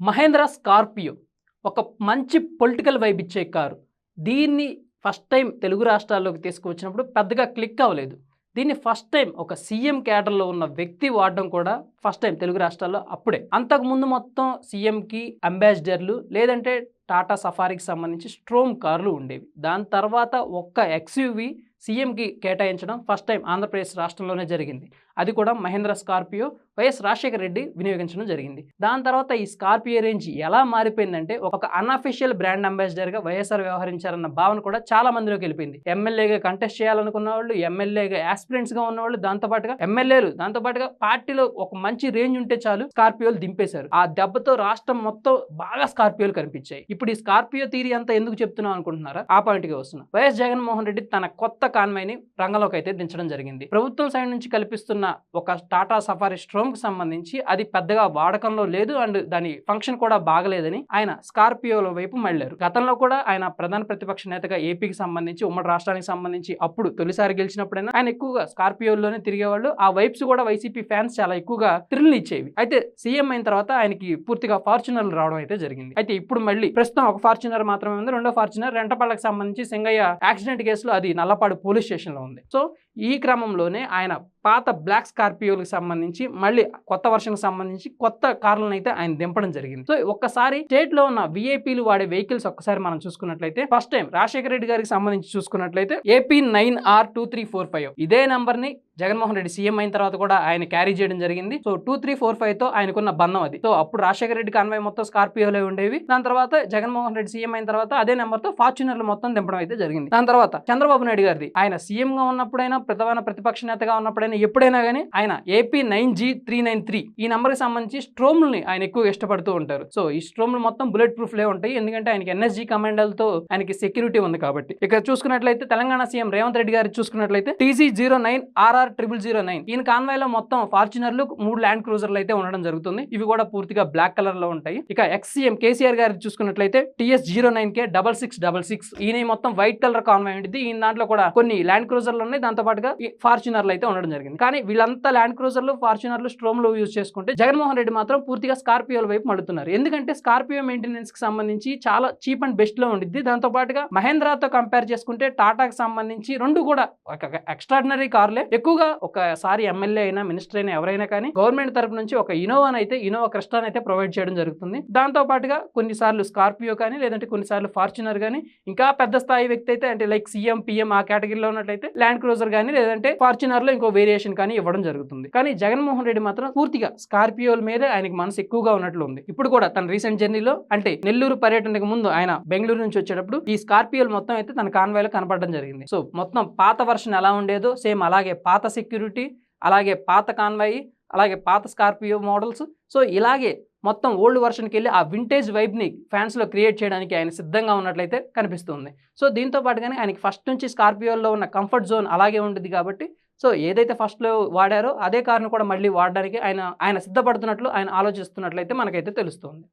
Mahindra Scorpio ఒక మంచి political vibe ఇచ్చే కారు. దీన్ని ఫస్ట్ టైం తెలుగు రాష్ట్రాల్లోకి తీసుకువచ్చినప్పుడు పెద్దగా క్లిక్ అవ్వలేదు. దీన్ని ఫస్ట్ టైం ఒక సీఎం క్యాడర్లో ఉన్న వ్యక్తి వాడడం కూడా ఫస్ట్ టైం తెలుగు రాష్ట్రాల్లో అప్పుడే. అంతకుముందు మొత్తం సీఎంకి అంబాసిడర్లు లేదంటే టాటా సఫారీకి సంబంధించి స్ట్రోమ్ కార్లు ఉండేవి. దాని తర్వాత ఒక్క ఎక్స్యూవి సీఎంకి కేటాయించడం ఫస్ట్ టైం ఆంధ్రప్రదేశ్ రాష్ట్రంలోనే జరిగింది. అది కూడా Mahindra Scorpio Y S Rajasekhara Reddy వినియోగించడం జరిగింది. దాని తర్వాత ఈ స్కార్పియో రేంజ్ ఎలా మారిపోయిందంటే ఒక అన్అఫీషియల్ బ్రాండ్ అంబాసిడర్గా వైఎస్ఆర్ వ్యవహరించారన్న భావన కూడా చాలా మందిలోకి వెళ్ళిపోయింది. ఎమ్మెల్యేగా కంటెస్ట్ చేయాలనుకున్న వాళ్ళు ఎమ్మెల్యేగా గా ఉన్నవాళ్ళు దాంతోపాటుగా ఎమ్మెల్యేలు దాంతోపాటుగా పార్టీలో ఒక మంచి రేంజ్ ఉంటే చాలు స్కార్పియోలు దింపేశారు. ఆ దెబ్బతో రాష్ట్రం మొత్తం బాగా స్కార్పియోలు కనిపించాయి. ఇప్పుడు ఈ స్కార్పియో థీరీ అంతా ఎందుకు చెప్తున్నాం అనుకుంటున్నారా? ఆ పాయింట్కి వస్తున్నా. వైఎస్ జగన్మోహన్ రెడ్డి తన కొత్త కాన్వాయ్ని రంగంలోకి అయితే దించడం జరిగింది. ప్రభుత్వం సైడ్ నుంచి కల్పిస్తున్న ఒక టాటా సఫారీ స్ట్రోమ్కి సంబంధించి అది పెద్దగా వాడకంలో లేదు అండ్ దాని ఫంక్షన్ కూడా బాగలేదని ఆయన స్కార్పియోల వైపు మళ్ళారు. గతంలో కూడా ఆయన ప్రధాన ప్రతిపక్ష నేతగా ఏపీకి సంబంధించి ఉమ్మడి రాష్ట్రానికి సంబంధించి అప్పుడు తొలిసారి గెలిచినప్పుడైనా ఆయన ఎక్కువగా స్కార్పియోలోనే తిరిగేవాళ్ళు. ఆ వైప్స్ కూడా వైసీపీ ఫ్యాన్స్ చాలా ఎక్కువగా థ్రిల్ ఇచ్చేవి. అయితే సీఎం అయిన తర్వాత ఆయనకి పూర్తిగా ఫార్చునర్లు రావడం అయితే జరిగింది. అయితే ఇప్పుడు మళ్ళీ ప్రస్తుతం ఒక ఫార్చునర్ మాత్రమే ఉంది. రెండో ఫార్చునర్ రెంటపాళ్ళకి సంబంధించి సింగయ్య యాక్సిడెంట్ కేసులో అది నల్లపాడు పోలీస్ స్టేషన్లో ఉంది. సో ఈ క్రమంలోనే ఆయన పాత బ్లాక్ స్కార్పియోలకు సంబంధించి మళ్ళీ కొత్త వర్షన్కి సంబంధించి కొత్త కార్లను అయితే ఆయన దింపడం జరిగింది. సో ఒక్కసారి స్టేట్లో ఉన్న విఐపీలు వాడే వెహికల్స్ ఒక్కసారి మనం చూసుకున్నట్లయితే ఫస్ట్ టైం రాజశేఖర రెడ్డి గారికి సంబంధించి చూసుకున్నట్లయితే A P nine R two three four five ఇదే నంబర్ని జగన్మోహన్ రెడ్డి సీఎం అయిన తర్వాత కూడా ఆయన క్యారీ చేయడం జరిగింది. సో టూ త్రీ ఫోర్ ఫైవ్తో ఆయనకున్న బంధం అది. సో అప్పుడు రాజశేఖర రెడ్డి కన్వై మొత్తం స్కార్పియోలే ఉండేవి. దాని తర్వాత జగన్మోహన్ రెడ్డి సీఎం అయిన తర్వాత అదే నెంబర్తో ఫార్చునర్లు మొత్తం దింపడం అయితే జరిగింది. దాని తర్వాత చంద్రబాబు నాయుడు గారిది. ఆయన సీఎం గా ఉన్నప్పుడైనా ప్రధాన ప్రతిపక్ష నేతగా ఉన్నప్పుడైనా ఎప్పుడైనా కానీ ఆయన A P nine G three nine three ఈ నెంబర్కి సంబంధించి స్ట్రోమ్ని ఆయన ఎక్కువ ఇష్టపడుతూ ఉంటారు. సో ఈ స్ట్రోమ్లు మొత్తం బుల్లెట్ ప్రూఫ్ లే ఉంటాయి. ఎందుకంటే ఆయనకి ఎన్ఎస్జీ కమాండర్లతో ఆయనకి సెక్యూరిటీ ఉంది కాబట్టి. ఇక్కడ చూసుకున్నట్లయితే తెలంగాణ సీఎం రేవంత్ రెడ్డి గారు చూసుకున్నట్లయితే T C zero nine R R triple zero nine. ఈయన కాన్వాయ్లో మొత్తం ఫార్చునర్లు మూడు ల్యాండ్ క్రూజర్లు అయితే ఉండడం జరుగుతుంది. ఇవి కూడా పూర్తిగా బ్లాక్ కలర్లో ఉంటాయి. ఇక ఎక్స్ సీఎం కేసీఆర్ గారు చూసుకున్నట్లయితే T S zero nine K double six double six. ఈయన మొత్తం వైట్ కలర్ కాన్వాయ్ ఉంటుంది ఈయన దాంట్లో కూడా కొన్ని ల్యాండ్ క్రూజర్లు ఉన్నాయి. దాంతో పాటుగా ఫార్చునర్లు అయితే ఉండడం జరిగింది. కానీ వీళ్ళంతా ల్యాండ్ క్రూజర్లు ఫార్చునర్లు స్ట్రోమ్లు యూజ్ చేసుకుంటే జగన్మోహన్ రెడ్డి మాత్రం పూర్తిగా స్కార్పియోల వైపు మడుతున్నారు ఎందుకంటే స్కార్పియో మెయింటెనెన్స్కి సంబంధించి చాలా చీప్ అండ్ బెస్ట్లో ఉండిద్ది. దాంతో పాటుగా మహేంద్రాతో కంపేర్ చేసుకుంటే టాటాకి సంబంధించి రెండు కూడా ఒక ఎక్స్ట్రాడినరీ కార్లే. ఎక్కువగా ఒకసారి ఎమ్మెల్యే అయినా మినిస్టర్ అయినా ఎవరైనా కానీ గవర్నమెంట్ తరపు నుంచి ఒక ఇనోవాన్ అయితే ఇనోవా క్రిస్టాన్ అయితే ప్రొవైడ్ చేయడం జరుగుతుంది. దాంతో పాటుగా కొన్నిసార్లు స్కార్పియో కానీ లేదంటే కొన్నిసార్లు ఫార్చునర్ కానీ ఇంకా పెద్ద స్థాయి వ్యక్తి అయితే అంటే లైక్ సీఎం పిఎం ఆ కేటగిరీలో ఉన్నట్లయితే ల్యాండ్ క్రూజర్ కానీ లేదంటే ఫార్చునర్లో ఇంకో వేరియేషన్ కానీ ఇవ్వడం జరుగుతుంది. కానీ జగన్మోహన్ రెడ్డి మాత్రం పూర్తిగా స్కార్పియోల మీద ఆయనకి మనసు ఎక్కువగా ఉన్నట్లు ఉంది. ఇప్పుడు కూడా తన రీసెంట్ జర్నీలో అంటే నెల్లూరు పర్యటనకు ముందు ఆయన బెంగళూరు నుంచి వచ్చేటప్పుడు ఈ స్కార్పియోలు మొత్తం అయితే తన కాన్వాయ్లో కనపడడం జరిగింది. సో మొత్తం పాత వర్షన్ ఎలా ఉండేదో సేమ్ అలాగే పాత సెక్యూరిటీ అలాగే పాత కాన్వాయి అలాగే పాత స్కార్పియో మోడల్స్. సో ఇలాగే మొత్తం ఓల్డ్ వర్షన్కి వెళ్ళి ఆ వింటేజ్ వైబ్ని ఫ్యాన్స్లో క్రియేట్ చేయడానికి ఆయన సిద్ధంగా ఉన్నట్లయితే కనిపిస్తుంది. సో దీంతో పాటుగానే ఆయనకి ఫస్ట్ నుంచి స్కార్పియోలో ఉన్న కంఫర్ట్ జోన్ అలాగే ఉంటుంది కాబట్టి సో ఏదైతే ఫస్ట్లో వాడారో అదే కారును కూడా మళ్ళీ వాడడానికి ఆయన ఆయన సిద్ధపడుతున్నట్లు ఆయన ఆలోచిస్తున్నట్లయితే మనకైతే తెలుస్తుంది.